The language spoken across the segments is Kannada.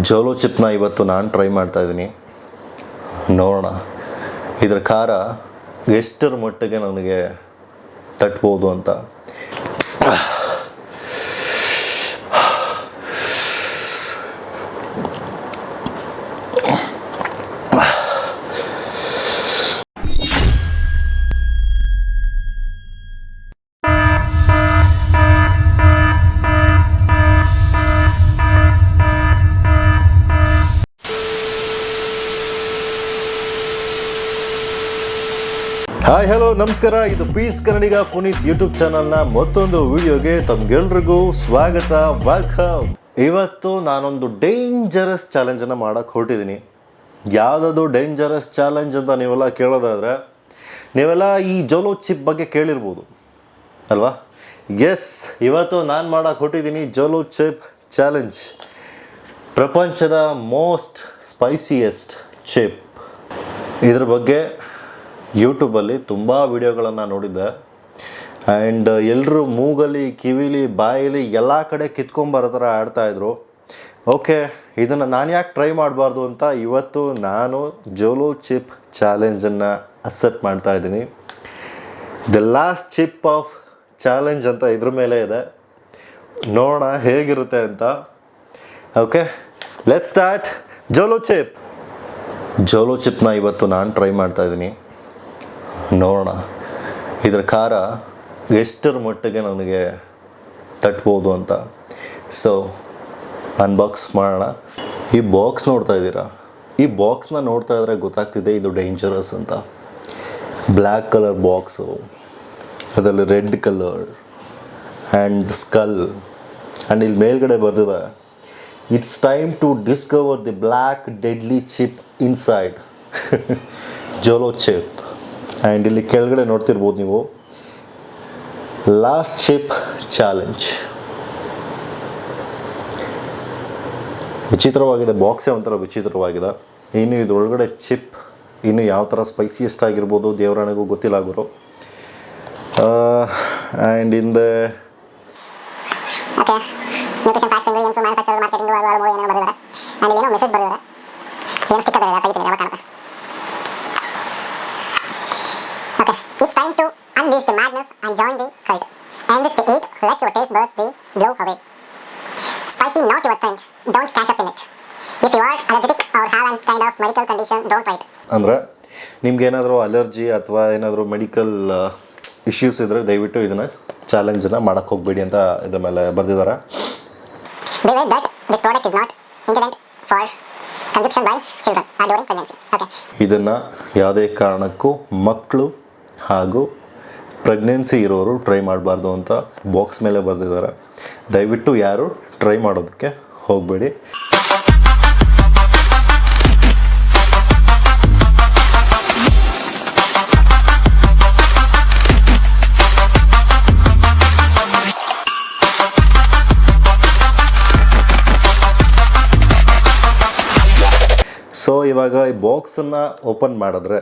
ಜೋಲೋ ಚಿಪ್ನ ಇವತ್ತು ನಾನು ಟ್ರೈ ಮಾಡ್ತಾ ಇದ್ದೀನಿ. ನೋಡೋಣ. ಇದರ ಖಾರ ಎಷ್ಟರ ಮಟ್ಟಿಗೆ ನನಗೆ ತಟ್ಬೋದು ಅಂತ. ಹಾಯ್ ಹಲೋ ನಮಸ್ಕಾರ. ಇದು ಪೀಸ್ ಕನ್ನಡಿಗ ಪುನೀತ್ ಯೂಟ್ಯೂಬ್ ಚಾನಲ್ನ ಮತ್ತೊಂದು ವಿಡಿಯೋಗೆ ತಮ್ಗೆಲ್ರಿಗೂ ಸ್ವಾಗತ ವೆಲ್ಕಮ್ ಇವತ್ತು ನಾನೊಂದು ಡೇಂಜರಸ್ ಚಾಲೆಂಜನ್ನು ಮಾಡೋಕ್ಕೆ ಹೊರಟಿದ್ದೀನಿ ಯಾವುದಾದ್ರು ಡೇಂಜರಸ್ ಚಾಲೆಂಜ್ ಅಂತ ನೀವೆಲ್ಲ ಕೇಳೋದಾದರೆ, ನೀವೆಲ್ಲ ಈ ಜೋಲೋ ಚಿಪ್ ಬಗ್ಗೆ ಕೇಳಿರ್ಬೋದು, ಅಲ್ವಾ? ಎಸ್ ಇವತ್ತು ನಾನು ಮಾಡೋಕ್ಕೆ ಹೊರಟಿದ್ದೀನಿ ಜೋಲೋ ಚಿಪ್ ಚಾಲೆಂಜ್ ಪ್ರಪಂಚದ ಮೋಸ್ಟ್ ಸ್ಪೈಸಿಯೆಸ್ಟ್ ಚಿಪ್ ಇದ್ರ ಬಗ್ಗೆ ಯೂಟ್ಯೂಬಲ್ಲಿ ತುಂಬ ವಿಡಿಯೋಗಳನ್ನು ನೋಡಿದ್ದೆ. ಆ್ಯಂಡ್ ಎಲ್ಲರೂ ಮೂಗಲಿ, ಕಿವಿಲಿ, ಬಾಯಿಲಿ ಎಲ್ಲ ಕಡೆ ಕಿತ್ಕೊಂಬರೋ ಥರ ಆಡ್ತಾಯಿದ್ರು ಓಕೆ, ಇದನ್ನು ನಾನು ಯಾಕೆ ಟ್ರೈ ಮಾಡಬಾರ್ದು ಅಂತ ಇವತ್ತು ನಾನು ಜೋಲೋ ಚಿಪ್ ಚಾಲೆಂಜನ್ನು ಅಕ್ಸೆಪ್ಟ್ ಮಾಡ್ತಾ ಇದ್ದೀನಿ. The last chip of challenge ಅಂತ ಇದ್ರ ಮೇಲೆ ಇದೆ. ನೋಡೋಣ ಹೇಗಿರುತ್ತೆ ಅಂತ. Okay let start Jolo chip. Jolo ಚಿಪ್ನ ಇವತ್ತು ನಾನು ಟ್ರೈ ಮಾಡ್ತಾ ಇದ್ದೀನಿ. ನೋಡೋಣ. ಇದರ ಖಾರ ಎಷ್ಟರ ಮಟ್ಟಿಗೆ ನನಗೆ ತಟ್ಬೋದು ಅಂತ. ಸೊ ಅನ್ಬಾಕ್ಸ್ ಮಾಡೋಣ. ಈ ಬಾಕ್ಸ್ ನೋಡ್ತಾ ಇದ್ದೀರಾ? ಈ ಬಾಕ್ಸ್ನ ನೋಡ್ತಾ ಇದ್ರೆ ಗೊತ್ತಾಗ್ತಿದೆ ಇದು ಡೇಂಜರಸ್ ಅಂತ. ಬ್ಲ್ಯಾಕ್ ಕಲರ್ ಬಾಕ್ಸು ಅದರಲ್ಲಿ red colour and skull and ಇಲ್ಲಿ ಮೇಲ್ಗಡೆ ಬರೆದಿದೆ. It's time to discover the black deadly chip inside Jolo chip and ಇಲ್ಲಿ ಕೆಳಗಡೆ ನೋಡ್ತಿರ್ಬೋದು ನೀವು. ಲಾಸ್ಟ್ ಚಿಪ್ ಚಾಲೆಂಜ್ ವಿಚಿತ್ರವಾಗಿದೆ ಬಾಕ್ಸೇ ಒಂಥರ ವಿಚಿತ್ರವಾಗಿದೆ. ಇನ್ನು ಇದ್ರೊಳಗಡೆ ಚಿಪ್ ಇನ್ನು ಯಾವ ಥರ ಸ್ಪೈಸಿಯೆಸ್ಟ್ ಆಗಿರ್ಬೋದು ದೇವರಾಣಿಗೂ ಗೊತ್ತಿಲ್ಲ ಗುರು. ಆ್ಯಂಡ್ ಹಿಂದೆ okay nutrition facts ingredients manufacture marketing ಅದು ಅದು ಏನೇನೋ ಬರೆದಿದ್ದಾರೆ ಆ್ಯಂಡ್ ಏನೋ ಮೆಸೇಜ್ ಬರೆದಿದ್ದಾರೆ ಏನು ಸ್ಟಿಕ್ಕರ್ ಬರೆದಿದ್ದಾರೆ ತೆಗಿತೀನಿ ಯಾವಾಗ ಕಾಣುತ್ತೆ okay it's time to unleash the madness and join the cult and with the eat let birds the blow away spicy not your thing don't catch up in it if you are allergic or have an kind of medical condition don't right ಅಂದರೆ ನಿಮ್ಗೇನಾದರೂ ಅಲರ್ಜಿ ಅಥವಾ ಏನಾದರೂ ಮೆಡಿಕಲ್ ಇಶ್ಯೂಸ್ ಇದ್ದರೆ ದಯವಿಟ್ಟು ಇದನ್ನು ಚಾಲೆಂಜನ್ನು ಮಾಡೋಕ್ಕೆ ಹೋಗಬೇಡಿ ಅಂತ ಇದ್ರ ಮೇಲೆ ಬರೆದಿದ್ದಾರೆ beware that this product is not intended for consumption by children or during pregnancy. Okay. ಇದನ್ನು ಯಾವುದೇ ಕಾರಣಕ್ಕೂ ಮಕ್ಕಳು ಹಾಗೂ ಪ್ರೆಗ್ನೆನ್ಸಿ ಇರೋರು ಟ್ರೈ ಮಾಡಬಾರ್ದು ಅಂತ ಬಾಕ್ಸ್ ಮೇಲೆ ಬರೆದಿದ್ದಾರೆ. ದಯವಿಟ್ಟು ಯಾರು ಟ್ರೈ ಮಾಡೋದಕ್ಕೆ ಹೋಗಬೇಡಿ. ಸೊ ಇವಾಗ ಈ ಬಾಕ್ಸನ್ನು ಓಪನ್ ಮಾಡಿದ್ರೆ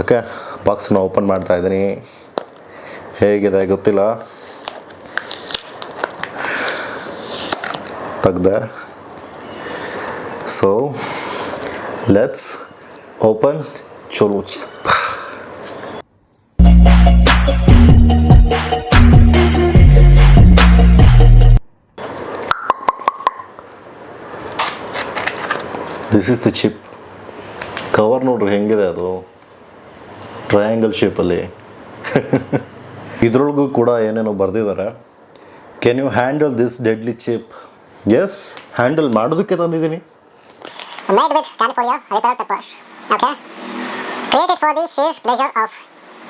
ಓಕೆ ಬಾಕ್ಸನ್ನು ಓಪನ್ ಮಾಡ್ತಾ ಇದ್ದೀನಿ. ಹೇಗಿದೆ ಗೊತ್ತಿಲ್ಲ. ತೆಗ್ದೆ. ಸೊ ಲೆಟ್ಸ್ ಓಪನ್ ಚಲೋ this is the chip cover ನೋಡ್ರಿ ಹೆಂಗಿದೆ ಅದು. ಟ್ರಯಾಂಗಲ್ ಶೇಪಲ್ಲಿ ಇದರೊಳಗೂ ಕೂಡ ಏನೇನೋ ಬರೆದಿದ್ದಾರೆ can you handle this deadly chip yes handle ಮಾಡೋದಕ್ಕೆ ತಂದಿದ್ದೀನಿ made with California Reaper peppers. Okay? Created for the sheer pleasure of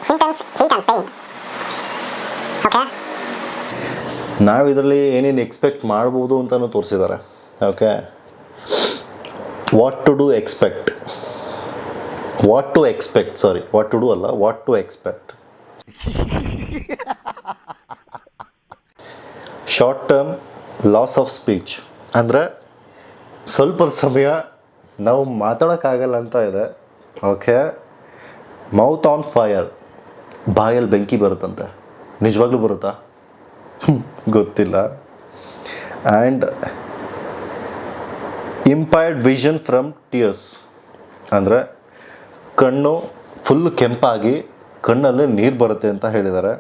intense heat and pain. Okay? ನಾವು ಇದರಲ್ಲಿ ಏನೇನು ಎಕ್ಸ್ಪೆಕ್ಟ್ ಮಾಡ್ಬೋದು ಅಂತಲೂ ತೋರಿಸಿದ್ದಾರೆ okay what to do expect what to expect sorry what to do ಅಲ್ಲ what to expect short term loss of speech ಅಂದರೆ ಸ್ವಲ್ಪ ಸಮಯ ನಾವು ಮಾತಾಡೋಕ್ಕಾಗಲ್ಲ ಅಂತ ಇದೆ. ಓಕೆ ಮೌತ್ ಆನ್ ಫೈರ್ ಬಾಯಲ್ಲಿ ಬೆಂಕಿ ಬರುತ್ತಂತೆ. ನಿಜವಾಗ್ಲೂ ಬರುತ್ತಾ? ಗೊತ್ತಿಲ್ಲ. And impaired vision from tears ಅಂದರೆ ಕಣ್ಣು ಫುಲ್ ಕೆಂಪಾಗಿ, ಕಣ್ಣಲ್ಲಿ ನೀರು ಬರುತ್ತೆ ಅಂತ ಹೇಳಿದ್ದಾರೆ.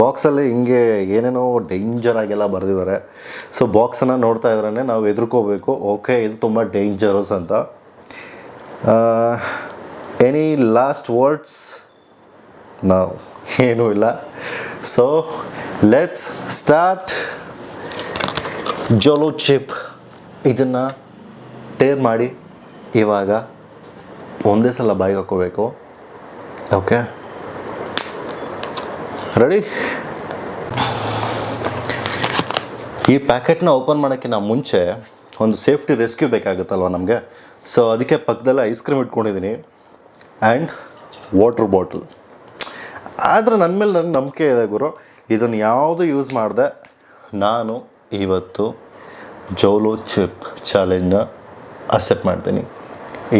ಬಾಕ್ಸಲ್ಲಿ ಹಿಂಗೆ ಏನೇನೋ ಡೇಂಜರ್ ಆಗೆಲ್ಲ ಬರೆದಿದ್ದಾರೆ. ಸೊ ಬಾಕ್ಸನ್ನು ನೋಡ್ತಾ ಇದ್ರೇ ನಾವು ಎದುರ್ಕೋಬೇಕು. ಓಕೆ ಇದು ತುಂಬ ಡೇಂಜರಸ್ ಅಂತ. ಎನಿ ಲಾಸ್ಟ್ ವರ್ಡ್ಸ್ ನಾವು ಏನೂ ಇಲ್ಲ. So let's start Jolo chip ಇದನ್ನು ಟೇರ್ ಮಾಡಿ ಇವಾಗ. ಒಂದೇ ಸಲ ಬಾಯಿಗೆ ಹಾಕೋಬೇಕು ಓಕೆ? ರೆಡಿ? ಈ ಪ್ಯಾಕೆಟ್ನ ಓಪನ್ ಮಾಡೋಕ್ಕಿಂತ ಮುಂಚೆ ಒಂದು ಸೇಫ್ಟಿ ರೆಸ್ಕ್ಯೂ ಬೇಕಾಗುತ್ತಲ್ವ ನಮಗೆ? ಸೊ ಅದಕ್ಕೆ ಪಕ್ಕದಲ್ಲಿ ಐಸ್ ಕ್ರೀಮ್ ಇಟ್ಕೊಂಡಿದ್ದೀನಿ. ಆ್ಯಂಡ್ ವಾಟ್ರ್ ಬಾಟಲ್ ಆದರೆ ನನ್ನ ಮೇಲೆ ನನ್ನ ನಂಬಿಕೆ ಇದೆ ಗುರು. ಇದನ್ನು ಯಾವುದು ಯೂಸ್ ಮಾಡಿದೆ? ನಾನು ಇವತ್ತು ಜೋಲೋ ಚಿಪ್ ಚಾಲೆಂಜ್ನ ಅಕ್ಸೆಪ್ಟ್ ಮಾಡ್ತೀನಿ.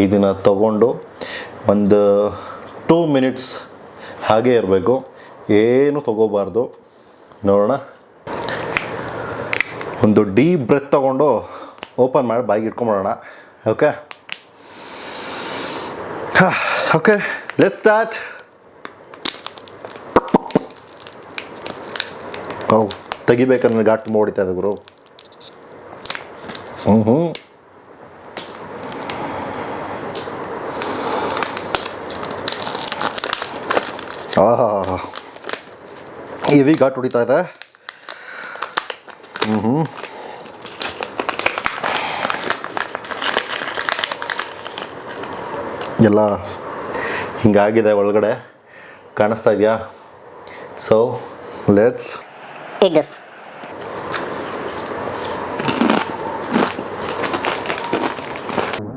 ಇದನ್ನು ತಗೊಂಡು ಒಂದು ಟೂ ಮಿನಿಟ್ಸ್ ಹಾಗೇ ಇರಬೇಕು. ಏನು ತಗೋಬಾರ್ದು. ನೋಡೋಣ. ಒಂದು ಡೀಪ್ ಬ್ರೆತ್ ತೊಗೊಂಡು ಓಪನ್ ಮಾಡಿ ಬಾಯಿಗೆ ಇಟ್ಕೊಂಬಿಡೋಣ ಓಕೆ ಓಕೆ ಲೆಟ್ ಸ್ಟಾರ್ಟ್ ಓ ತೆಗಿಬೇಕಂದ್ರೆ ಘಾಟ್ ಹೊಡಿತಾ ಇದೆ ಗುರು. ಹ್ಞೂ ಹ್ಞೂ ಆಹಾ. ಇವಿ ಘಾಟ್ ಹೊಡಿತಾ ಇದೆ. ಹ್ಞೂ ಎಲ್ಲ ಹಿಂಗಾಗಿದೆ ಒಳಗಡೆ. ಕಾಣಿಸ್ತಾ ಇದೆಯಾ? So let's.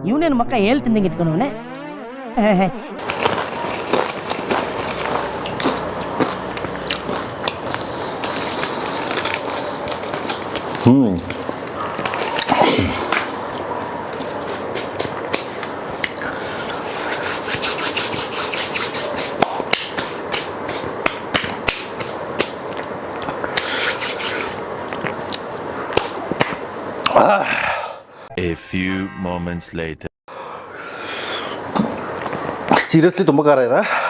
ಇವನೇನು ಮಕ್ಕ ಹೇಳ್ತಿದ್ದಂಗೆ ಇಟ್ಕೊಂಡವನೆ Mm. A few moments later. Seriously, तुम कर रहे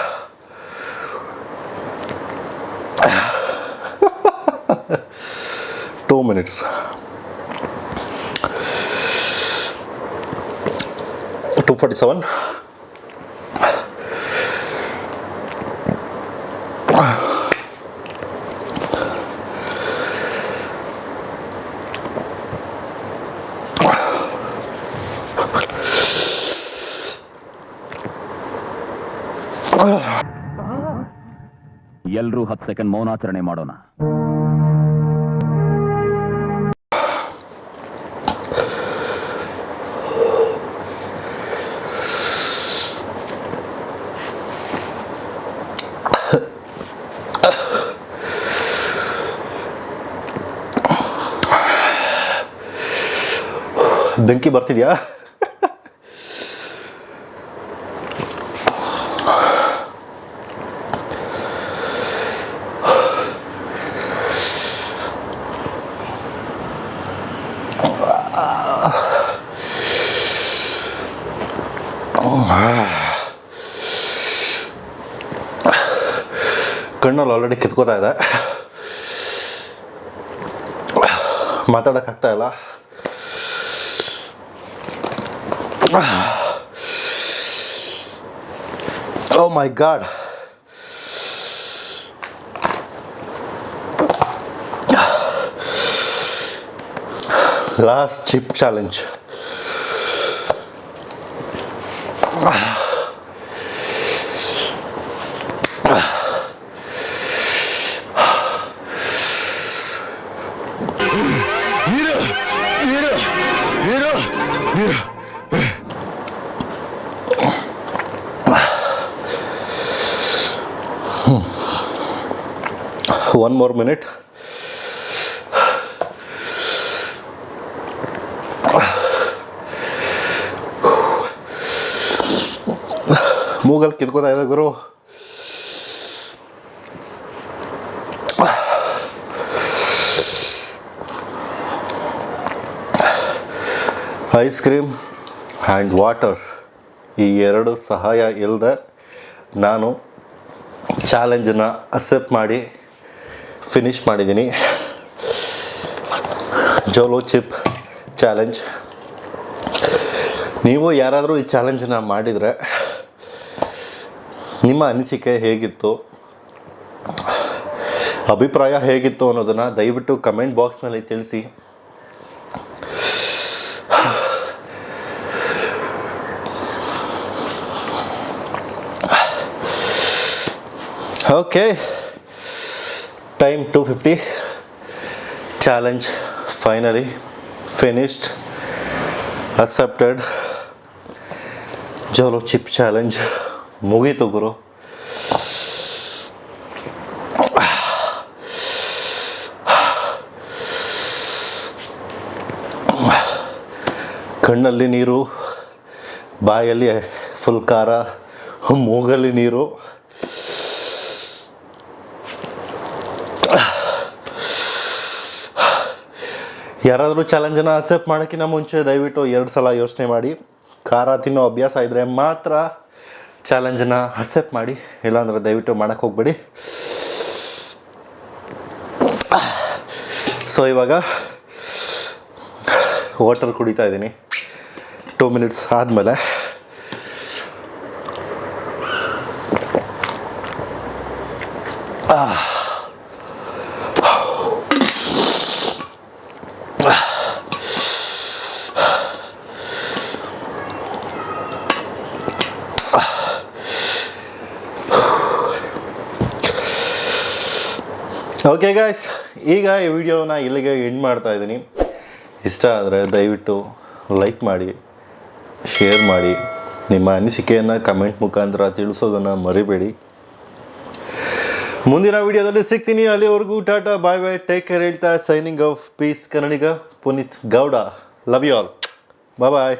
two minutes to forty seven ಎಲ್ರೂ ಹತ್ತು ಸೆಕೆಂಡ್ ಮೌನಾಚರಣೆ ಮಾಡೋಣ. ಬೆಂಕಿ ಬರ್ತಿದ್ಯಾ? ಕಣ್ಣಲ್ಲಿ ಆಲ್ರೆಡಿ ಕಿತ್ಕೋತಾ ಇದೆ. ಮಾತಾಡೋಕ್ಕಾಗ್ತಾ ಇಲ್ಲ. Oh my god. Last chip challenge. One more minute. ಮೂಗಲ್ ಕಿತ್ಕೋತಾ ಇದೆ ಗುರು ಐಸ್ ಕ್ರೀಮ್ ಆ್ಯಂಡ್ ವಾಟರ್ ಈ ಎರಡು ಸಹಾಯ ಇಲ್ಲದೆ ನಾನು ಚಾಲೆಂಜನ್ನು ಅಕ್ಸೆಪ್ಟ್ ಮಾಡಿ ಫಿನಿಷ್ ಮಾಡಿದ್ದೀನಿ. ಜೋಲೋ ಚಿಪ್ ಚಾಲೆಂಜ್ ನೀವು ಯಾರಾದರೂ ಈ ಚಾಲೆಂಜನ್ನು ಮಾಡಿದರೆ ನಿಮ್ಮ ಅನಿಸಿಕೆ ಹೇಗಿತ್ತು? ಅಭಿಪ್ರಾಯ ಹೇಗಿತ್ತು ಅನ್ನೋದನ್ನು ದಯವಿಟ್ಟು ಕಮೆಂಟ್ ಬಾಕ್ಸ್ನಲ್ಲಿ ತಿಳಿಸಿ. Okay time to fifty challenge finally finished accepted Jolo chip challenge ಮುಗೀತು ಗುರು ಕಣ್ಣಲ್ಲಿ ನೀರು ಬಾಯಲ್ಲಿ ಫುಲ್ ಖಾರ ಮೂಗಲ್ಲಿ ನೀರು ಯಾರಾದರೂ ಚಾಲೆಂಜನ್ನು ಅಕ್ಸೆಪ್ಟ್ ಮಾಡೋಕ್ಕಿಂತ ಮುಂಚೆ ದಯವಿಟ್ಟು ಎರಡು ಸಲ ಯೋಚನೆ ಮಾಡಿ. ಖಾರ ತಿನ್ನೋ ಅಭ್ಯಾಸ ಇದ್ದರೆ ಮಾತ್ರ ಚಾಲೆಂಜನ್ನು ಅಕ್ಸೆಪ್ಟ್ ಮಾಡಿ. ಇಲ್ಲಾಂದರೆ ದಯವಿಟ್ಟು ಮಾಡೋಕ್ಕೆ ಹೋಗ್ಬೇಡಿ. ಸೊ ಇವಾಗ ವಾಟರ್ ಕುಡಿತಾ ಇದ್ದೀನಿ. ಟೂ ಮಿನಿಟ್ಸ್ ಆದಮೇಲೆ. ಓಕೆ ಗಾಯ್ಸ್ ಈಗ ಈ ವಿಡಿಯೋನ ಇಲ್ಲಿಗೆ ಎಂಡ್ ಮಾಡ್ತಾ ಇದ್ದೀನಿ. ಇಷ್ಟ ಆದರೆ ದಯವಿಟ್ಟು ಲೈಕ್ ಮಾಡಿ ಶೇರ್ ಮಾಡಿ. ನಿಮ್ಮ ಅನಿಸಿಕೆಯನ್ನು ಕಮೆಂಟ್ ಮುಖಾಂತರ ತಿಳಿಸೋದನ್ನು ಮರಿಬೇಡಿ. ಮುಂದಿನ ವಿಡಿಯೋದಲ್ಲಿ ಸಿಗ್ತೀನಿ. ಅಲ್ಲಿವರೆಗೂ tata bye bye take care ಹೇಳ್ತಾ signing off peace Kannadiga Puneeth Gowda. Love you all bye bye